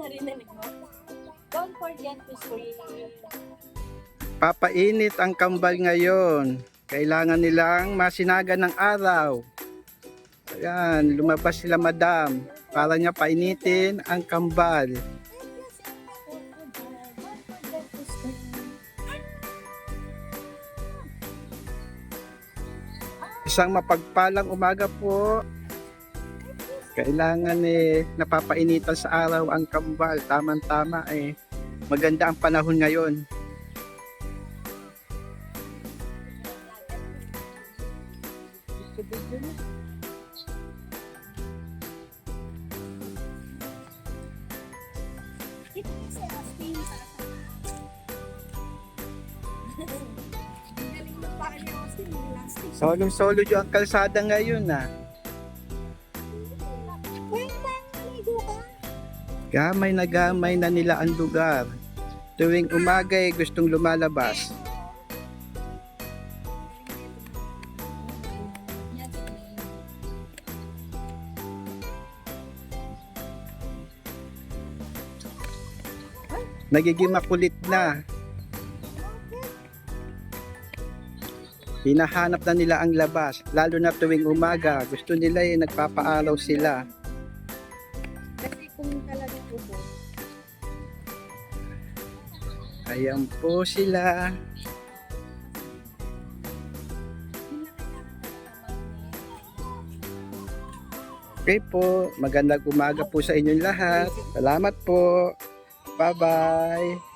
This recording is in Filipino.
Narinig mo? Don't forget to scream. Papainit ang kambal ngayon. Kailangan nilang masinaga ng araw. Ayan, lumabas sila madam. Para niya painitin ang kambal. Isang mapagpalang umaga po. Kailangan eh, napapainitan sa araw ang kambal. Tama-tama eh. Maganda ang panahon ngayon. Solong-solo yung ang kalsada ngayon ah. Gamay na gamay na nila ang lugar. Tuwing umaga eh, gustong lumalabas. Nagiging makulit na. Hinahanap na nila ang labas. Lalo na tuwing umaga. Gusto nila eh, nagpapaaraw sila. Kung talagang ubo, Ayan po sila. Okay po, magandang umaga po sa inyong lahat. Salamat po. Bye-bye.